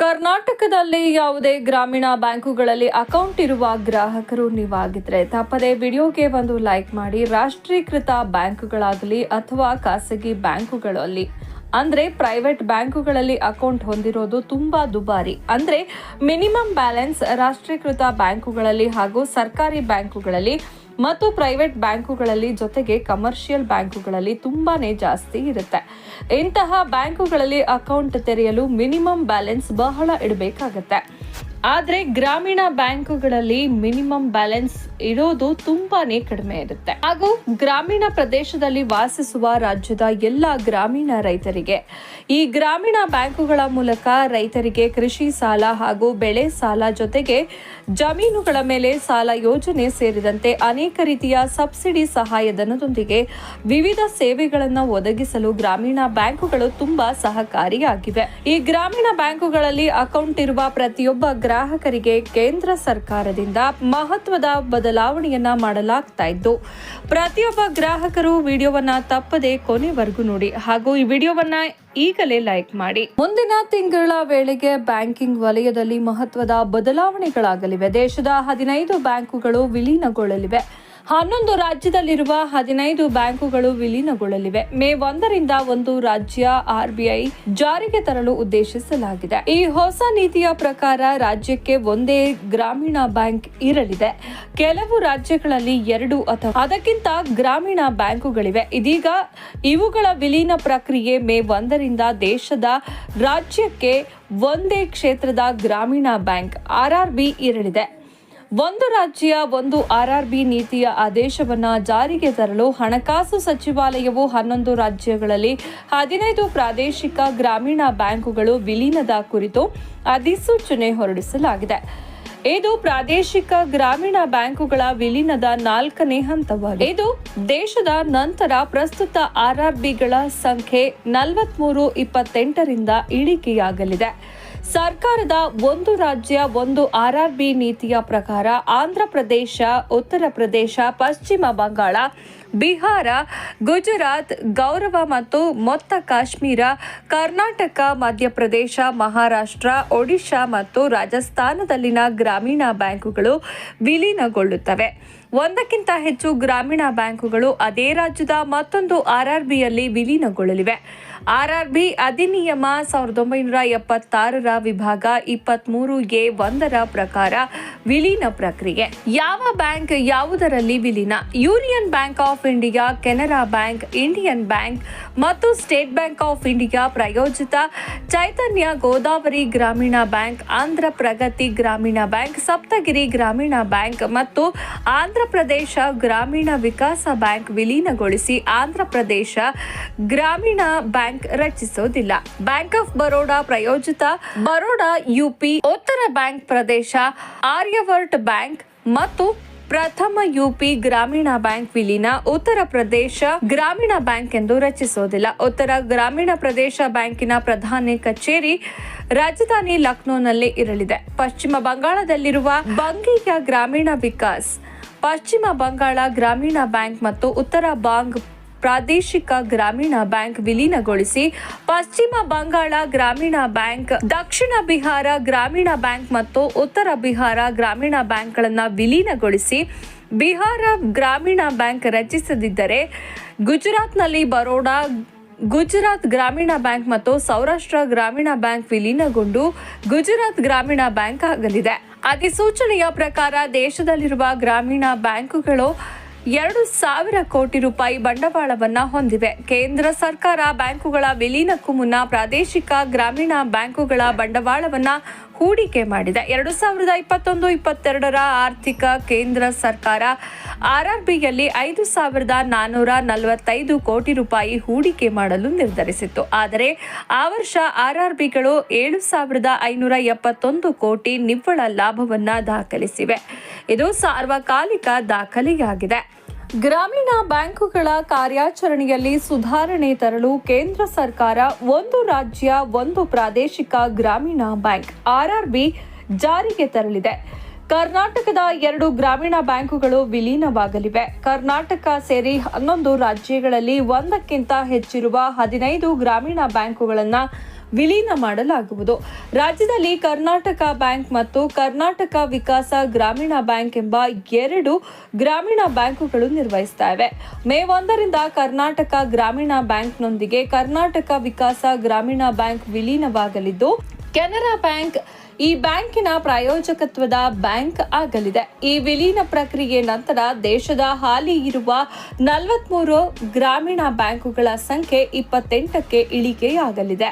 ಕರ್ನಾಟಕದಲ್ಲಿ ಯಾವುದೇ ಗ್ರಾಮೀಣ ಬ್ಯಾಂಕುಗಳಲ್ಲಿ ಅಕೌಂಟ್ ಇರುವ ಗ್ರಾಹಕರು ನೀವಾಗಿದ್ರೆ ತಪ್ಪದೆ ವಿಡಿಯೋಗೆ ಒಂದು ಲೈಕ್ ಮಾಡಿ ರಾಷ್ಟ್ರೀಕೃತ ಬ್ಯಾಂಕುಗಳಾಗಲಿ ಅಥವಾ ಖಾಸಗಿ ಬ್ಯಾಂಕುಗಳಲ್ಲಿ. ಅಂದ್ರೆ ಪ್ರೈವೇಟ್ ಬ್ಯಾಂಕುಗಳಲ್ಲಿ ಅಕೌಂಟ್ ಹೊಂದಿರೋದು ತುಂಬಾ ದುಬಾರಿ. ಅಂದ್ರೆ ಮಿನಿಮಮ್ ಬ್ಯಾಲೆನ್ಸ್ ರಾಷ್ಟ್ರೀಕೃತ ಬ್ಯಾಂಕುಗಳಲ್ಲಿ ಹಾಗೂ ಸರ್ಕಾರಿ ಬ್ಯಾಂಕುಗಳಲ್ಲಿ ಮತ್ತು ಪ್ರೈವೇಟ್ ಬ್ಯಾಂಕುಗಳಲ್ಲಿ ಜೊತೆಗೆ ಕಮರ್ಷಿಯಲ್ ಬ್ಯಾಂಕುಗಳಲ್ಲಿ ತುಂಬಾನೇ ಜಾಸ್ತಿ ಇರುತ್ತೆ. ಇಂತಹ ಬ್ಯಾಂಕುಗಳಲ್ಲಿ ಅಕೌಂಟ್ ತೆರೆಯಲು ಮಿನಿಮಮ್ ಬ್ಯಾಲೆನ್ಸ್ ಬಹಳ ಇಡಬೇಕಾಗತ್ತೆ. ಆದರೆ ಗ್ರಾಮೀಣ ಬ್ಯಾಂಕುಗಳಲ್ಲಿ ಮಿನಿಮಮ್ ಬ್ಯಾಲೆನ್ಸ್ ಇರೋದು ತುಂಬಾನೇ ಕಡಿಮೆ ಇರುತ್ತೆ. ಹಾಗೂ ಗ್ರಾಮೀಣ ಪ್ರದೇಶದಲ್ಲಿ ವಾಸಿಸುವ ರಾಜ್ಯದ ಎಲ್ಲ ಗ್ರಾಮೀಣ ರೈತರಿಗೆ, ಈ ಗ್ರಾಮೀಣ ಬ್ಯಾಂಕುಗಳ ಮೂಲಕ ರೈತರಿಗೆ ಕೃಷಿ ಸಾಲ ಹಾಗೂ ಬೆಳೆ ಸಾಲ ಜೊತೆಗೆ ಜಮೀನುಗಳ ಮೇಲೆ ಸಾಲ ಯೋಜನೆ ಸೇರಿದಂತೆ ಅನೇಕ ರೀತಿಯ ಸಬ್ಸಿಡಿ ಸಹಾಯಧನದೊಂದಿಗೆ ವಿವಿಧ ಸೇವೆಗಳನ್ನು ಒದಗಿಸಲು ಗ್ರಾಮೀಣ ಬ್ಯಾಂಕುಗಳು ತುಂಬಾ ಸಹಕಾರಿಯಾಗಿವೆ. ಈ ಗ್ರಾಮೀಣ ಬ್ಯಾಂಕುಗಳಲ್ಲಿ ಅಕೌಂಟ್ ಇರುವ ಪ್ರತಿಯೊಬ್ಬ ಗ್ರಾಹಕರಿಗೆ ಕೇಂದ್ರ ಸರ್ಕಾರದಿಂದ ಮಹತ್ವದ ಬದಲಾವಣೆಯನ್ನ ಮಾಡಲಾಗ್ತಾ ಇದ್ದು, ಪ್ರತಿಯೊಬ್ಬ ಗ್ರಾಹಕರು ವಿಡಿಯೋವನ್ನ ತಪ್ಪದೆ ಕೊನೆವರೆಗೂ ನೋಡಿ. ಹಾಗೂ ಈ ವಿಡಿಯೋವನ್ನ ಈಗಲೇ ಲೈಕ್ ಮಾಡಿ. ಮುಂದಿನ ತಿಂಗಳ ವೇಳೆಗೆ ಬ್ಯಾಂಕಿಂಗ್ ವಲಯದಲ್ಲಿ ಮಹತ್ವದ ಬದಲಾವಣೆಗಳಾಗಲಿವೆ. ದೇಶದ ಹದಿನೈದು ಬ್ಯಾಂಕುಗಳು ವಿಲೀನಗೊಳ್ಳಲಿವೆ. ಹನ್ನೊಂದು ರಾಜ್ಯದಲ್ಲಿರುವ ಹದಿನೈದು ಬ್ಯಾಂಕುಗಳು ವಿಲೀನಗೊಳ್ಳಲಿವೆ. ಮೇ ಒಂದರಿಂದ ಒಂದು ರಾಜ್ಯ ಆರ್ಬಿಐ ಜಾರಿಗೆ ತರಲು ಉದ್ದೇಶಿಸಲಾಗಿದೆ. ಈ ಹೊಸ ನೀತಿಯ ಪ್ರಕಾರ ರಾಜ್ಯಕ್ಕೆ ಒಂದೇ ಗ್ರಾಮೀಣ ಬ್ಯಾಂಕ್ ಇರಲಿದೆ. ಕೆಲವು ರಾಜ್ಯಗಳಲ್ಲಿ ಎರಡು ಅಥವಾ ಅದಕ್ಕಿಂತ ಗ್ರಾಮೀಣ ಬ್ಯಾಂಕುಗಳಿವೆ. ಇದೀಗ ಇವುಗಳ ವಿಲೀನ ಪ್ರಕ್ರಿಯೆ ಮೇ ಒಂದರಿಂದ ದೇಶದ ರಾಜ್ಯಕ್ಕೆ ಒಂದೇ ಕ್ಷೇತ್ರದ ಗ್ರಾಮೀಣ ಬ್ಯಾಂಕ್ ಆರ್ಆರ್ಬಿ ಇರಲಿದೆ. ಒಂದು ರಾಜ್ಯ, ಒಂದು ಆರ್ಆರ್ಬಿ ನೀತಿಯ ಆದೇಶವನ್ನ ಜಾರಿಗೆ ತರಲು ಹಣಕಾಸು ಸಚಿವಾಲಯವು ಹನ್ನೊಂದು ರಾಜ್ಯಗಳಲ್ಲಿ ಹದಿನೈದು ಪ್ರಾದೇಶಿಕ ಗ್ರಾಮೀಣ ಬ್ಯಾಂಕುಗಳು ವಿಲೀನದ ಕುರಿತು ಅಧಿಸೂಚನೆ ಹೊರಡಿಸಲಾಗಿದೆ. ಇದು ಪ್ರಾದೇಶಿಕ ಗ್ರಾಮೀಣ ಬ್ಯಾಂಕುಗಳ ವಿಲೀನದ ನಾಲ್ಕನೇ ಹಂತವಾಗಿದೆ. ಇದು ದೇಶದ ನಂತರ ಪ್ರಸ್ತುತ ಆರ್ಆರ್ಬಿಗಳ ಸಂಖ್ಯೆ ನಲವತ್ಮೂರು, ಇಪ್ಪತ್ತೆಂಟರಿಂದ ಇಳಿಕೆಯಾಗಲಿದೆ. ಸರ್ಕಾರದ ಒಂದು ರಾಜ್ಯ ಒಂದು ಆರ್ಆರ್ಬಿ ನೀತಿಯ ಪ್ರಕಾರ ಆಂಧ್ರ ಪ್ರದೇಶ ಉತ್ತರ ಪ್ರದೇಶ ಪಶ್ಚಿಮ ಬಂಗಾಳ ಬಿಹಾರ, ಗುಜರಾತ್, ಗೌರವ ಮತ್ತು ಮೊತ್ತ ಕಾಶ್ಮೀರ, ಕರ್ನಾಟಕ, ಮಧ್ಯಪ್ರದೇಶ, ಮಹಾರಾಷ್ಟ್ರ, ಒಡಿಶಾ ಮತ್ತು ರಾಜಸ್ಥಾನದಲ್ಲಿನ ಗ್ರಾಮೀಣ ಬ್ಯಾಂಕುಗಳು ವಿಲೀನಗೊಳ್ಳುತ್ತವೆ. ಒಂದಕ್ಕಿಂತ ಹೆಚ್ಚು ಗ್ರಾಮೀಣ ಬ್ಯಾಂಕುಗಳು ಅದೇ ರಾಜ್ಯದ ಮತ್ತೊಂದು ಆರ್ಆರ್ಬಿಯಲ್ಲಿ ವಿಲೀನಗೊಳ್ಳಲಿವೆ. ಆರ್ಆರ್ಬಿ ಅಧಿನಿಯಮ ಸಾವಿರದ ಒಂಬೈನೂರ ಎಪ್ಪತ್ತಾರರ ವಿಭಾಗ ಇಪ್ಪತ್ಮೂರು ಎ ಒಂದರ ಪ್ರಕಾರ ವಿಲೀನ ಪ್ರಕ್ರಿಯೆ. ಯಾವ ಬ್ಯಾಂಕ್ ಯಾವುದರಲ್ಲಿ ವಿಲೀನ? Union bank of India, Canara bank, Indian bank ಮತ್ತು ಸ್ಟೇಟ್ ಬ್ಯಾಂಕ್ ಆಫ್ ಇಂಡಿಯಾ ಪ್ರಾಯೋಜಿತ ಚೈತನ್ಯ ಗೋದಾವರಿ ಗ್ರಾಮೀಣ ಬ್ಯಾಂಕ್, ಆಂಧ್ರ ಪ್ರಗತಿ ಗ್ರಾಮೀಣ ಬ್ಯಾಂಕ್, ಸಪ್ತಗಿರಿ ಗ್ರಾಮೀಣ ಬ್ಯಾಂಕ್ ಮತ್ತು ಆಂಧ್ರ ಪ್ರದೇಶ ಗ್ರಾಮೀಣ ವಿಕಾಸ ಬ್ಯಾಂಕ್ ವಿಲೀನಗೊಳಿಸಿ ಆಂಧ್ರ ಪ್ರದೇಶ ಗ್ರಾಮೀಣ ಬ್ಯಾಂಕ್ ರಚಿಸೋದಿಲ್ಲ. ಬ್ಯಾಂಕ್ ಆಫ್ ಬರೋಡಾ ಪ್ರಾಯೋಜಿತ ಬರೋಡಾ, ಯುಪಿ, ಉತ್ತರ ಬ್ಯಾಂಕ್ ಪ್ರದೇಶ, ಆರ್ಯವರ್ಟ್ ಬ್ಯಾಂಕ್ ಮತ್ತು ಪ್ರಥಮ ಯುಪಿ ಗ್ರಾಮೀಣ ಬ್ಯಾಂಕ್ ವಿಲೀನ ಉತ್ತರ ಪ್ರದೇಶ ಗ್ರಾಮೀಣ ಬ್ಯಾಂಕ್ ಎಂದು ರಚಿಸುವುದಿಲ್ಲ ಉತ್ತರ ಗ್ರಾಮೀಣ ಪ್ರದೇಶ ಬ್ಯಾಂಕಿನ ಪ್ರಧಾನಿ ಕಚೇರಿ ರಾಜಧಾನಿ ಲಕ್ನೋನಲ್ಲಿ ಇರಲಿದೆ. ಪಶ್ಚಿಮ ಬಂಗಾಳದಲ್ಲಿರುವ ಬಂಗೀಯ ಗ್ರಾಮೀಣ ವಿಕಾಸ್, ಪಶ್ಚಿಮ ಬಂಗಾಳ ಗ್ರಾಮೀಣ ಬ್ಯಾಂಕ್ ಮತ್ತು ಉತ್ತರ ಬಾಂಗ್ ಪ್ರಾದೇಶಿಕ ಗ್ರಾಮೀಣ ಬ್ಯಾಂಕ್ ವಿಲೀನಗೊಳಿಸಿ ಪಶ್ಚಿಮ ಬಂಗಾಳ ಗ್ರಾಮೀಣ ಬ್ಯಾಂಕ್, ದಕ್ಷಿಣ ಬಿಹಾರ ಗ್ರಾಮೀಣ ಬ್ಯಾಂಕ್ ಮತ್ತು ಉತ್ತರ ಬಿಹಾರ ಗ್ರಾಮೀಣ ಬ್ಯಾಂಕ್ಗಳನ್ನು ವಿಲೀನಗೊಳಿಸಿ ಬಿಹಾರ ಗ್ರಾಮೀಣ ಬ್ಯಾಂಕ್ ರಚಿಸದಿದ್ದರೆ ಗುಜರಾತ್ನಲ್ಲಿ ಬರೋಡಾ, ಗುಜರಾತ್ ಗ್ರಾಮೀಣ ಬ್ಯಾಂಕ್ ಮತ್ತು ಸೌರಾಷ್ಟ್ರ ಗ್ರಾಮೀಣ ಬ್ಯಾಂಕ್ ವಿಲೀನಗೊಂಡು ಗುಜರಾತ್ ಗ್ರಾಮೀಣ ಬ್ಯಾಂಕ್ ಆಗಲಿದೆ. ಅಧಿಸೂಚನೆಯ ಪ್ರಕಾರ ದೇಶದಲ್ಲಿರುವ ಗ್ರಾಮೀಣ ಬ್ಯಾಂಕುಗಳು ಎರಡು ಸಾವಿರ ಕೋಟಿ ರೂಪಾಯಿ ಬಂಡವಾಳವನ್ನ ಹೊಂದಿವೆ. ಕೇಂದ್ರ ಸರ್ಕಾರ ಬ್ಯಾಂಕುಗಳ ವಿಲೀನಕ್ಕೂ ಮುನ್ನ ಪ್ರಾದೇಶಿಕ ಗ್ರಾಮೀಣ ಬ್ಯಾಂಕುಗಳ ಬಂಡವಾಳವನ್ನ ಹೂಡಿಕೆ ಮಾಡಿದೆ. ಎರಡು ಸಾವಿರದ ಇಪ್ಪತ್ತೊಂದು, ಇಪ್ಪತ್ತೆರಡರ ಆರ್ಥಿಕ ಕೇಂದ್ರ ಸರ್ಕಾರ ಆರ್ಆರ್ಬಿಯಲ್ಲಿ ಐದು ಸಾವಿರದ ನಾನ್ನೂರ ನಲವತ್ತೈದು ಕೋಟಿ ರೂಪಾಯಿ ಹೂಡಿಕೆ ಮಾಡಲು ನಿರ್ಧರಿಸಿತ್ತು. ಆದರೆ ಆ ವರ್ಷ ಆರ್ಆರ್ಬಿಗಳು ಏಳು ಸಾವಿರದ ಐನೂರ ಎಪ್ಪತ್ತೊಂದು ಕೋಟಿ ನಿವ್ವಳ ಲಾಭವನ್ನು ದಾಖಲಿಸಿವೆ. ಇದು ಸಾರ್ವಕಾಲಿಕ ದಾಖಲೆಯಾಗಿದೆ. ಗ್ರಾಮೀಣ ಬ್ಯಾಂಕುಗಳ ಕಾರ್ಯಾಚರಣೆಯಲ್ಲಿ ಸುಧಾರಣೆ ತರಲು ಕೇಂದ್ರ ಸರ್ಕಾರ ಒಂದು ರಾಜ್ಯ, ಒಂದು ಪ್ರಾದೇಶಿಕ ಗ್ರಾಮೀಣ ಬ್ಯಾಂಕ್, ಆರ್ಆರ್ಬಿ ಜಾರಿಗೆ ತರಲಿದೆ. ಕರ್ನಾಟಕದ ಎರಡು ಗ್ರಾಮೀಣ ಬ್ಯಾಂಕುಗಳು ವಿಲೀನವಾಗಲಿವೆ. ಕರ್ನಾಟಕ ಸೇರಿ ಹನ್ನೊಂದು ರಾಜ್ಯಗಳಲ್ಲಿ ಒಂದಕ್ಕಿಂತ ಹೆಚ್ಚಿರುವ ಹದಿನೈದು ಗ್ರಾಮೀಣ ಬ್ಯಾಂಕುಗಳನ್ನು ವಿಲೀನ ಮಾಡಲಾಗುವುದು. ರಾಜ್ಯದಲ್ಲಿ ಕರ್ನಾಟಕ ಬ್ಯಾಂಕ್ ಮತ್ತು ಕರ್ನಾಟಕ ವಿಕಾಸ ಗ್ರಾಮೀಣ ಬ್ಯಾಂಕ್ ಎಂಬ ಎರಡು ಗ್ರಾಮೀಣ ಬ್ಯಾಂಕುಗಳು ನಿರ್ವಹಿಸ್ತಾ ಇವೆ. ಮೇ ಒಂದರಿಂದ ಕರ್ನಾಟಕ ಗ್ರಾಮೀಣ ಬ್ಯಾಂಕ್ನೊಂದಿಗೆ ಕರ್ನಾಟಕ ವಿಕಾಸ ಗ್ರಾಮೀಣ ಬ್ಯಾಂಕ್ ವಿಲೀನವಾಗಲಿದ್ದು, ಕೆನರಾ ಬ್ಯಾಂಕ್ ಈ ಬ್ಯಾಂಕಿನ ಪ್ರಾಯೋಜಕತ್ವದ ಬ್ಯಾಂಕ್ ಆಗಲಿದೆ. ಈ ವಿಲೀನ ಪ್ರಕ್ರಿಯೆ ನಂತರ ದೇಶದ ಹಾಲಿ ಇರುವ ನಲವತ್ಮೂರು ಗ್ರಾಮೀಣ ಬ್ಯಾಂಕುಗಳ ಸಂಖ್ಯೆ ಇಪ್ಪತ್ತೆಂಟಕ್ಕೆ ಇಳಿಕೆಯಾಗಲಿದೆ.